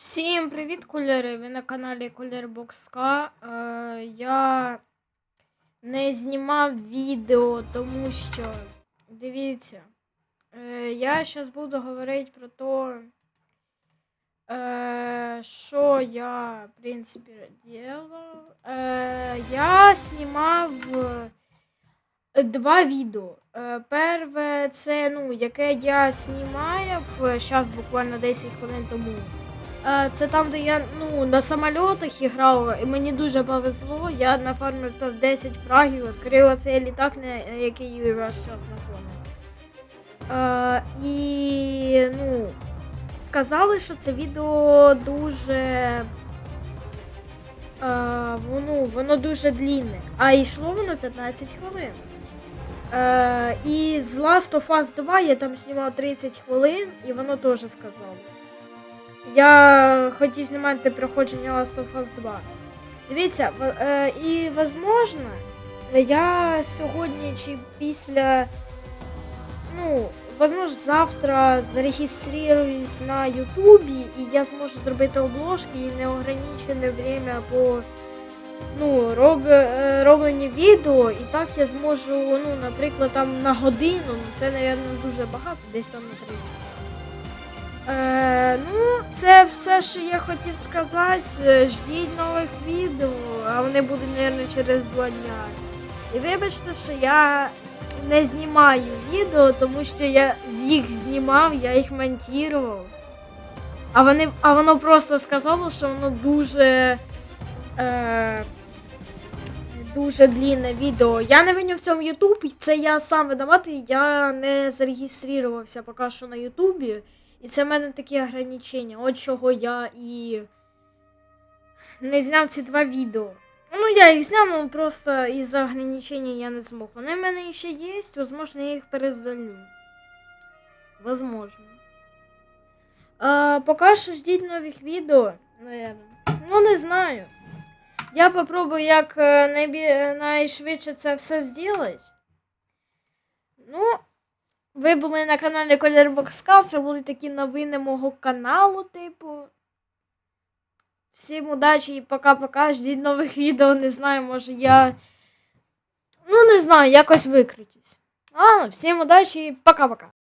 Всім привіт, кольори! Ви на каналі Колір Бокска. Е, я не знімав відео, тому що дивіться, е, я зараз буду говорити про те, е, що я, в принципі, робив. Е, я знімав е, два відео. Е, перше, це ну, яке я знімав зараз буквально 10 хвилин тому. Е, Це там, де я ну, на самольотах грав, і мені дуже повезло. Я нафармив там 10 фрагів, відкрив цей літак, на який ваш час знаходить. Е, і ну, сказали, що це відео дуже. Е, воно, воно дуже длінне, а йшло воно 15 хвилин. Е, і з Last of Us 2 я там знімав 30 хвилин, і воно теж сказало. Я хотів знімати проходження Last of Us 2. Дивіться, е, і возможно, я сьогодні чи після. Ну, возможно, завтра зареєструюсь на Ютубі і я зможу зробити обложки і неограничене время по ну, роб, е, роблені відео, і так я зможу, ну, наприклад, там на годину, ну це, мабуть, дуже багато, десь там на 30. Е, ну, це все, що я хотів сказати. Е, Ждіть нових відео, а вони будуть, мабуть, через два дня. І вибачте, що я не знімаю відео, тому що я їх знімав, я їх монтував. А, вони, а воно просто сказало, що воно дуже. Е, дуже длінне відео. Я не виню в цьому Ютуб, це я сам видавати, я не зареєструвався поки що на Ютубі. І це в мене такі ограничення. От чого я і не зняв ці два відео. Ну, я їх зняв, але просто із-за ограничення я не змог. Вони в мене ще є, возможно, я їх перезалю. Возможно. А, поки що ждіть нових відео, наверное. Ну, не знаю. Я попробую як е, найбі... найшвидше це все зробити. Ну, ви були на каналі Колір Бокска, це були такі новини мого каналу, типу. Всім удачі і пока-пока. Ждіть нових відео, не знаю, може я. Ну, не знаю, якось викрутюсь. А, всім удачі і пока-пока.